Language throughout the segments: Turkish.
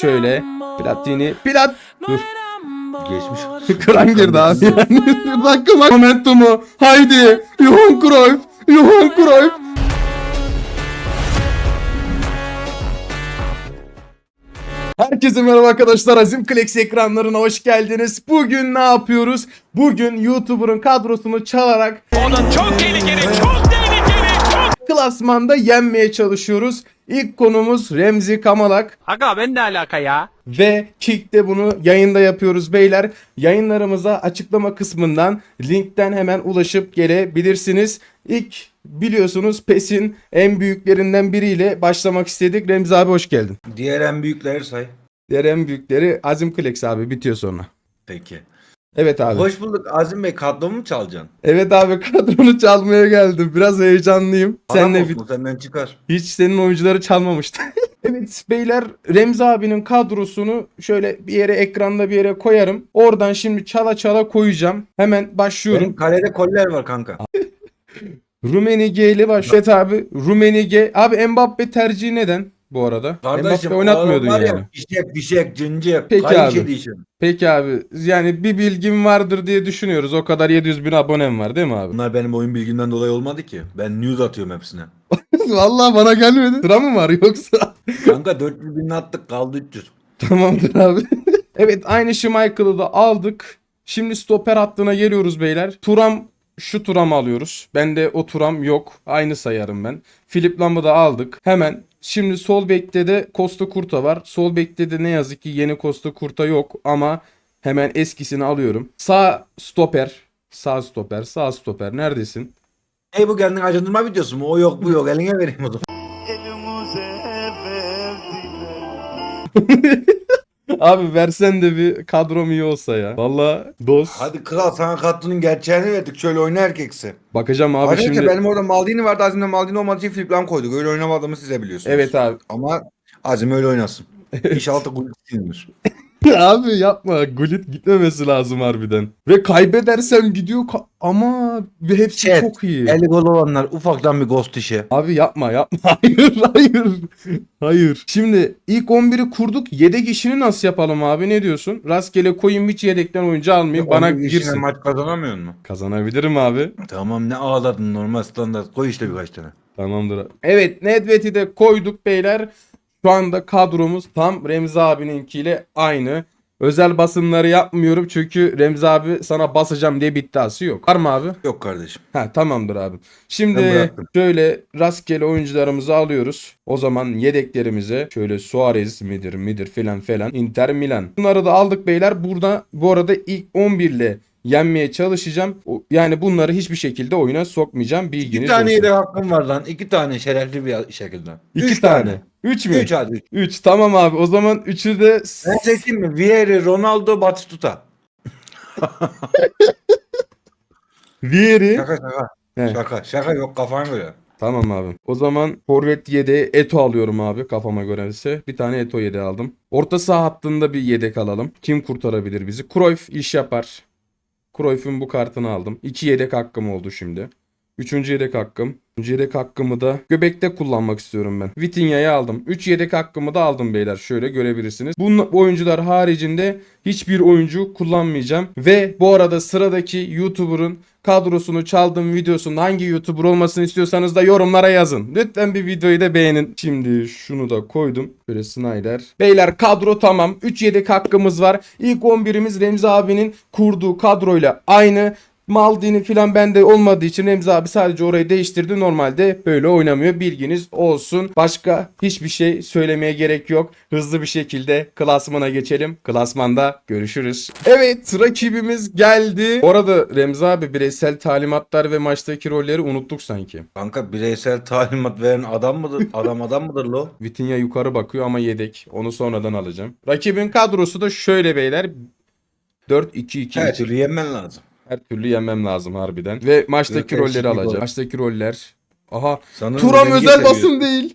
Şöyle Platini. Plat. Dur. Geçmiş. Kıran girdi abi yani. Dakika bak. Momentumu. Haydi. Johan Cruyff. Johan Cruyff. Herkese merhaba arkadaşlar. Azim Klex ekranlarına hoş geldiniz. Bugün ne yapıyoruz? Bugün YouTuber'ın kadrosunu çalarak Onun çok tehlikeli, çok tehlikeli, çok... klasmanda yenmeye çalışıyoruz. İlk konumuz Remzi Kamalak. Aga ben ne alaka ya? Ve Kick'te bunu yayında yapıyoruz beyler. Yayınlarımıza açıklama kısmından linkten hemen ulaşıp gelebilirsiniz. İlk biliyorsunuz PES'in en büyüklerinden biriyle başlamak istedik. Remzi abi hoş geldin. Diğer en büyükleri say. Diğer en büyükleri Azim Klex abi bitiyor sonra. Peki. Evet abi. Hoş bulduk Azim Bey kadromu mu çalacaksın? Evet abi kadronu çalmaya geldim. Biraz heyecanlıyım. Adam Senle olsun, senden çıkar. Hiç senin oyuncuları çalmamıştı. evet beyler Remzi abinin kadrosunu şöyle bir yere ekranda bir yere koyarım. Oradan şimdi çala çala koyacağım. Hemen başlıyorum. Benim kalede koller var kanka. Rumenige ile başlıyor. Evet abi Rumenige. Abi Mbappe tercihi neden bu arada? Kardeşim Mbappe oynatmıyordun var yani. Ya, fişek fişek cincik. Peki kayış abi. edition. Peki abi yani bir bilgim vardır diye düşünüyoruz. O kadar 700 bin abonem var değil mi abi? Bunlar benim oyun bilgimden dolayı olmadı ki. Ben news atıyorum hepsine. Vallahi bana gelmedi. Sıra mı var yoksa? Kanka 400 bin attık kaldı 300. Tamamdır abi. evet aynı Schmeichel'ı da aldık. Şimdi stoper hattına geliyoruz beyler. Turam şu Turam'ı alıyoruz. Bende o Turam yok. Aynı sayarım ben. Philip Lam'ı da aldık. Hemen şimdi sol bekte de Costa Curta var. Sol bekte de ne yazık ki yeni Costa Curta yok ama hemen eskisini alıyorum. Sağ stoper. Sağ stoper. Sağ stoper. Neredesin? Ey bu kendin acındırma videosu mu? O yok bu yok eline vereyim o zaman. Abi versen de bir kadrom iyi olsa ya. Valla dost. Hadi kral sana kadronun gerçeğini verdik. Şöyle oyna erkekse. Bakacağım abi Arkadaşlar şimdi. benim orada Maldini vardı. Azim'de Maldini olmadığı için Flip Lam koyduk. Öyle oynamadığımı siz de biliyorsunuz. Evet abi. Ama Azim öyle oynasın. İnşallah da gol. Abi yapma. Gullit gitmemesi lazım harbiden. Ve kaybedersem gidiyor ka- ama ve hepsi Chat, çok iyi. 50 gol olanlar ufaktan bir ghost işi. Abi yapma yapma. Hayır hayır. Hayır. Şimdi ilk 11'i kurduk. Yedek işini nasıl yapalım abi ne diyorsun? Rastgele koyayım hiç yedekten oyuncu almayayım. Bana Onun işine girsin. maç kazanamıyor mu? Kazanabilirim abi. Tamam ne ağladın normal standart. Koy işte birkaç tane. Tamamdır abi. Evet Nedved'i de koyduk beyler. Şu anda kadromuz tam Remzi abininkiyle aynı. Özel basınları yapmıyorum çünkü Remzi abi sana basacağım diye bir iddiası yok. Var mı abi? Yok kardeşim. Ha tamamdır abi. Şimdi şöyle rastgele oyuncularımızı alıyoruz. O zaman yedeklerimize şöyle Suarez midir midir filan filan Inter Milan. Bunları da aldık beyler. Burada bu arada ilk 11 ile yenmeye çalışacağım. Yani bunları hiçbir şekilde oyuna sokmayacağım. İki Bilginiz tane olsun. yedek hakkım var lan. İki tane şerefli bir şekilde. İki Üç tane. Üç mü? Üç hadi. 3 tamam abi o zaman 3'ü de Ben seçeyim mi? Vieri, Ronaldo, Batistuta. Vieri. Şaka şaka. He, Şaka. Şaka yok kafana göre. Tamam abi. O zaman forvet yedeği Eto alıyorum abi kafama göre ise. Bir tane Eto yedeği aldım. Orta saha hattında bir yedek alalım. Kim kurtarabilir bizi? Cruyff iş yapar. Cruyff'un bu kartını aldım. İki yedek hakkım oldu şimdi. Üçüncü yedek hakkım. Üçüncü yedek hakkımı da göbekte kullanmak istiyorum ben. Vitinha'yı aldım. Üç yedek hakkımı da aldım beyler. Şöyle görebilirsiniz. Bu oyuncular haricinde hiçbir oyuncu kullanmayacağım. Ve bu arada sıradaki YouTuber'ın kadrosunu çaldığım videosunda hangi YouTuber olmasını istiyorsanız da yorumlara yazın. Lütfen bir videoyu da beğenin. Şimdi şunu da koydum. Böyle Snyder. Beyler kadro tamam. 3 yedek hakkımız var. İlk 11'imiz Remzi abinin kurduğu kadroyla aynı. Maldini filan bende olmadığı için Remzi abi sadece orayı değiştirdi. Normalde böyle oynamıyor. Bilginiz olsun. Başka hiçbir şey söylemeye gerek yok. Hızlı bir şekilde klasmana geçelim. Klasmanda görüşürüz. Evet rakibimiz geldi. Orada Remzi abi bireysel talimatlar ve maçtaki rolleri unuttuk sanki. Kanka bireysel talimat veren adam mıdır? Adam adam mıdır lo? Vitinha yukarı bakıyor ama yedek. Onu sonradan alacağım. Rakibin kadrosu da şöyle beyler. 4-2-2. Her türlü lazım. Her türlü yemem lazım harbiden. Ve maçtaki Yok, rolleri eşitlik alacağım. Maçtaki roller. Aha. Sanırım Turam rengi özel seviyor. basın değil.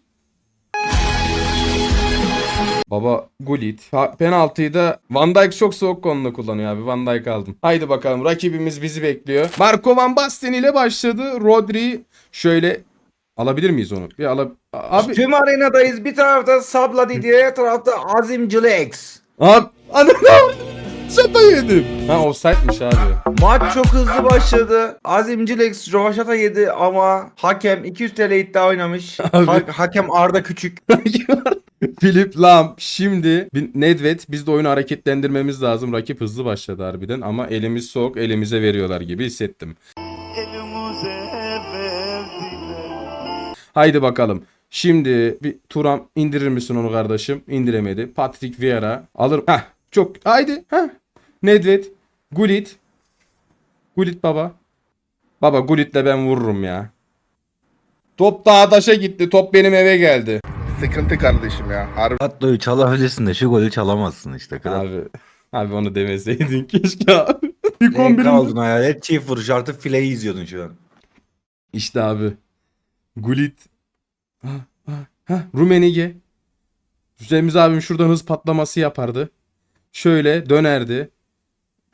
Baba Gullit. Pa- Penaltıyı da Van Dijk çok soğuk konuda kullanıyor abi. Van Dijk aldım. Haydi bakalım rakibimiz bizi bekliyor. Marco Van Basten ile başladı. Rodri şöyle Alabilir miyiz onu? Bir ala... Abi Tüm arenadayız. Bir tarafta Sabla diğer tarafta Azim Cilex. Abi ananı şata yedim. Ha offside'miş abi. Maç çok hızlı başladı. Azim Cilex Rovaşata yedi ama hakem 200 TL iddia oynamış. Abi. Ha- hakem Arda Küçük. Philip Lam şimdi Nedved biz de oyunu hareketlendirmemiz lazım. Rakip hızlı başladı harbiden ama elimiz soğuk elimize veriyorlar gibi hissettim. Haydi bakalım. Şimdi bir Turam indirir misin onu kardeşim? İndiremedi. Patrick Vieira alır. Heh çok. Haydi. Heh. Nedved. Gullit. Gullit baba. Baba Gullit'le ben vururum ya. Top dağdaşa gitti. Top benim eve geldi. Sıkıntı kardeşim ya. Harbi. Katlo'yu çalabilirsin de şu golü çalamazsın işte. Kral. Abi. Abi onu demeseydin keşke abi. Bir Renk kombinin. aldın hayalet çift vuruş artı fileyi izliyordun şu an. İşte abi. Gullit. Ha, ha, ha. Rumenige. Remzi abim şuradan hız patlaması yapardı. Şöyle dönerdi.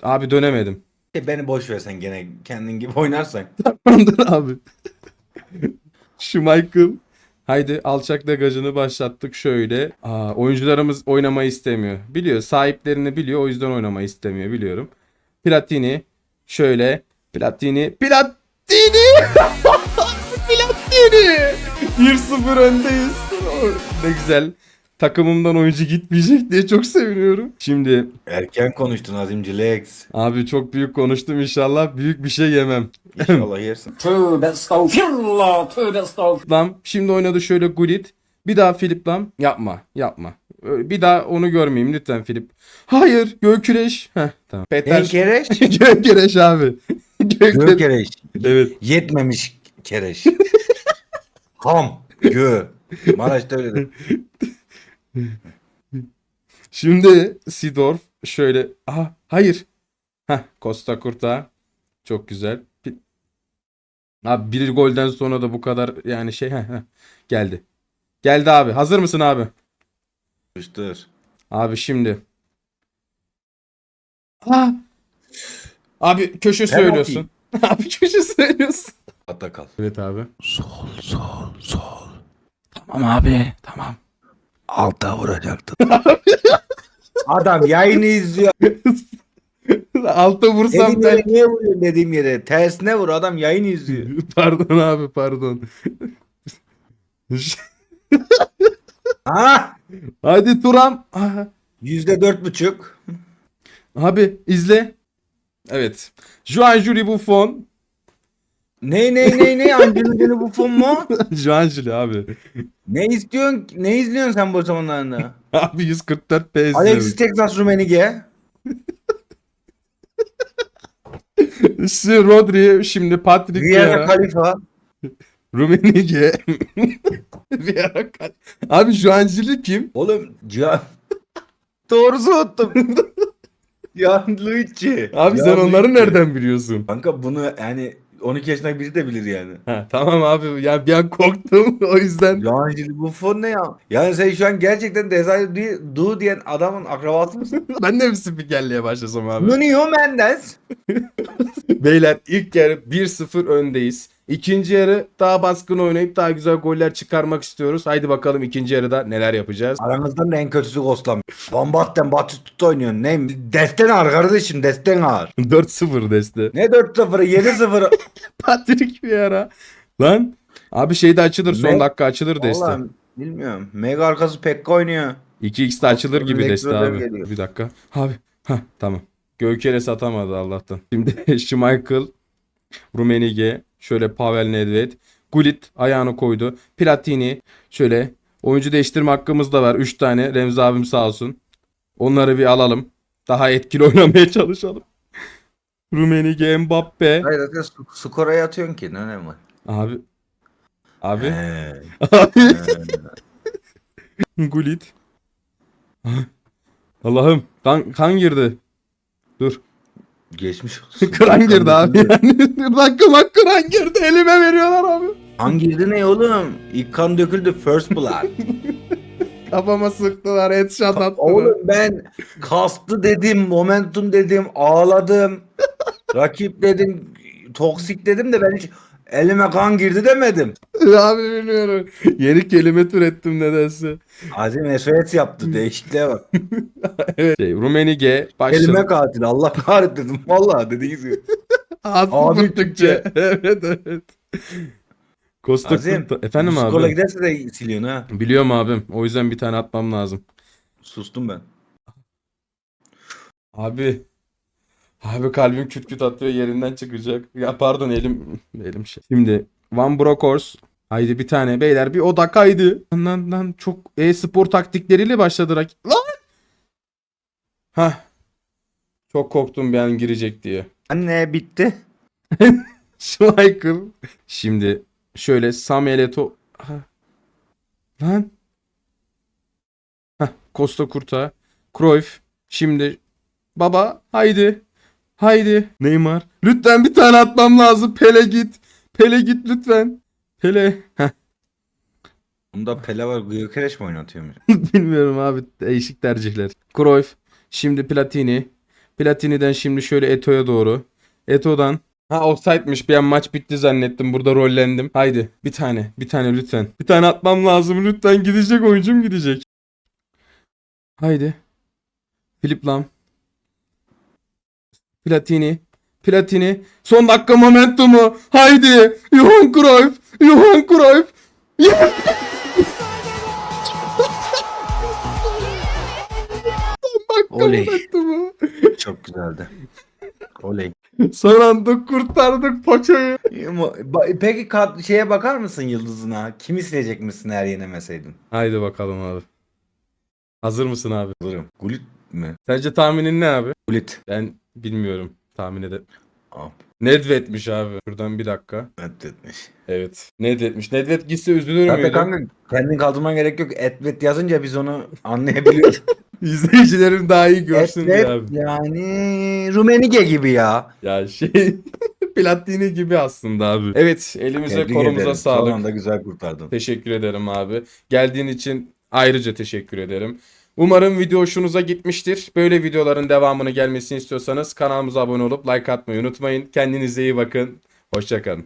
Abi dönemedim. E, beni boş versen gene kendin gibi oynarsan. Tamamdır abi. Şu Michael. Haydi alçak degajını başlattık şöyle. Aa, oyuncularımız oynamayı istemiyor. Biliyor sahiplerini biliyor o yüzden oynamayı istemiyor biliyorum. Platini. Şöyle. Platini. Platini. Platini. 1-0 öndeyiz. Ne güzel. Takımımdan oyuncu gitmeyecek diye çok seviniyorum. Şimdi Erken konuştun Azimci Lex. abi çok büyük konuştum inşallah büyük bir şey yemem. İnşallah yersin. Tövbe estağfirullah. Tövbe estağfurullah. Lam şimdi oynadı şöyle Gullit. Bir daha Filip Lam yapma yapma. Öyle- Bir daha onu görmeyeyim lütfen Filip. Hayır Göküreş. Heh tamam. Peter. Enkereş. Göküreş abi. Göküreş. Gökereş. Evet. Yetmemiş kereş. Ham. Gö. Maraş'ta öyle de. Şimdi Sidorf şöyle. Aha hayır. Heh Costa Curta. Çok güzel. Bir- Abi bir golden sonra da bu kadar yani şey heh, heh. geldi. Geldi abi. Hazır mısın abi? Dur. Abi şimdi. Aa! Abi köşe Penaltı. söylüyorsun. abi köşe söylüyorsun. Hatta kal. Evet abi. Sol sol sol. Tamam abi. Tamam. Alta vuracaktın. Adam yayını izliyor. Altta vursam Dediğim yere niye vuruyorsun dediğim yere? Tersine vur adam yayını izliyor. pardon abi pardon. Ha? Hadi Turam. Aha. Yüzde dört buçuk. Abi izle. Evet. Juan Juli Buffon. Ne ne ne ne Angelina Buffon mu? Juan Juli abi. Ne istiyorsun? Ne izliyorsun sen bu zamanlarında? Abi 144 PS. Alexis Texas Rumenige. Rodri, şimdi Patrick Vieira. Khalifa. Rumenige. Vieira kaç. Abi Juan Juli kim? Oğlum Cihan. Doğrusu unuttum. Gianluigi. Abi sen Juan onları nereden biliyorsun? Kanka bunu yani 12 yaşındaki biri de bilir yani. Ha, tamam abi ya bir an korktum o yüzden. Gianluigi Buffon ne ya? Yani sen şu an gerçekten Desire Du- Du diyen adamın akrabası mısın? Ben de mi spikerliğe başlasam abi? Nuno Mendes. Beyler ilk yarı 1-0 öndeyiz. İkinci yarı daha baskın oynayıp daha güzel goller çıkarmak istiyoruz. Haydi bakalım ikinci yarıda neler yapacağız. Aranızdan da en kötüsü Goslam. Van Basten Batistut oynuyorsun. Ne? Desten ağır kardeşim desten ağır. 4-0 deste. Ne 4-0'ı 7-0'ı. Patrick Vieira. Lan abi şeyde açılır son Ne? dakika açılır deste. Vallahi bilmiyorum. Mega arkası Pekka oynuyor. 2x de açılır gibi deste abi. geliyor. Bir dakika. Abi. ha tamam. Gökere satamadı Allah'tan. Şimdi Schmeichel, Rumenige, şöyle Pavel Nedved, Gullit ayağını koydu. Platini şöyle oyuncu değiştirme hakkımız da var. 3 tane. Remzi abim sağ olsun. Onları bir alalım. Daha etkili oynamaya çalışalım. Rumenige, Mbappe. Hayır zaten sk- skora yatıyorsun ki ne önemi var? Abi. Abi. He. Abi. Gullit. Allah'ım kan, kan girdi. Dur. Geçmiş olsun. Kıran girdi abi yani. Bak kıran girdi elime veriyorlar abi. Han girdi ne oğlum? İlk kan döküldü first blood. Kafama sıktılar headshot attılar. oğlum ben kastı dedim, momentum dedim, ağladım. Rakip dedim, toksik dedim de ben hiç Elime kan girdi demedim. Abi bilmiyorum. Yeni kelime türettim nedense. Azim SOS yaptı. Değişikliğe bak. evet. Şey, Rumenige başladı. Elime katil. Allah kahretsin. Vallahi dediğiniz gibi. Abi tuttukça. evet evet. Costa Azim. Curta- Efendim bu Skola abi. giderse de siliyorsun ha. Biliyorum abim. O yüzden bir tane atmam lazım. Sustum ben. Abi. Abi kalbim küt küt atıyor yerinden çıkacak. Ya pardon elim elim şey. Şimdi Van Bronckhorst. Haydi bir tane beyler bir odak haydi. Lan lan çok e-spor taktikleriyle başladı rak. Lan! Hah. Çok korktum an girecek diye. Anne bitti. Schmeichel. Şimdi şöyle Samuel Eto'o. Ha. Lan. Hah, Costa Curta. Cruyff. Şimdi baba haydi. Haydi. Neymar. Lütfen bir tane atmam lazım. Pele git. Pele git lütfen. Pele. Heh, Bunda Pele var. Gyökeres mi oynatıyormuş? Bilmiyorum abi. Değişik tercihler. Cruyff. Şimdi Platini. Platini'den şimdi şöyle Eto'ya doğru. Eto'dan. Ha offside'miş. Bir an maç bitti zannettim. Burada rollendim. Haydi. Bir tane. Bir tane lütfen. Bir tane atmam lazım. Lütfen gidecek. Oyuncum gidecek. Haydi. Philip Lam. Platini. Platini. Son dakika momentumu. Haydi. Johan Cruyff. Johan Cruyff. Son dakika Oley. momentumu. Çok güzeldi. Oley. Son anda kurtardık paçayı. Ba- Peki kat- şeye bakar mısın yıldızına? Kimi silecek misin eğer yenemeseydin? Haydi bakalım abi. Hazır mısın abi? Bulurum. Gullit mi? Sence tahminin ne abi? Gullit. Ben bilmiyorum. Tahmin ede. Aa, Nedved'miş abi. Şuradan bir dakika. etmiş. Evet. Nedved'miş. Nedved gitse üzülür Zaten müydün? kanka kendini kaldırman gerek yok. Etvet yazınca biz onu anlayabiliyoruz. İzleyicilerim daha iyi görsün diye Etvet abi. yani Rumenige gibi ya. Ya şey Platini gibi aslında abi. Evet elimize Tebrik kolumuza ederim. Son sağlık. anda güzel kurtardın. Teşekkür ederim abi. Geldiğin için ayrıca teşekkür ederim. Umarım video hoşunuza gitmiştir. Böyle videoların devamını gelmesini istiyorsanız kanalımıza abone olup like atmayı unutmayın. Kendinize iyi bakın. Hoşçakalın.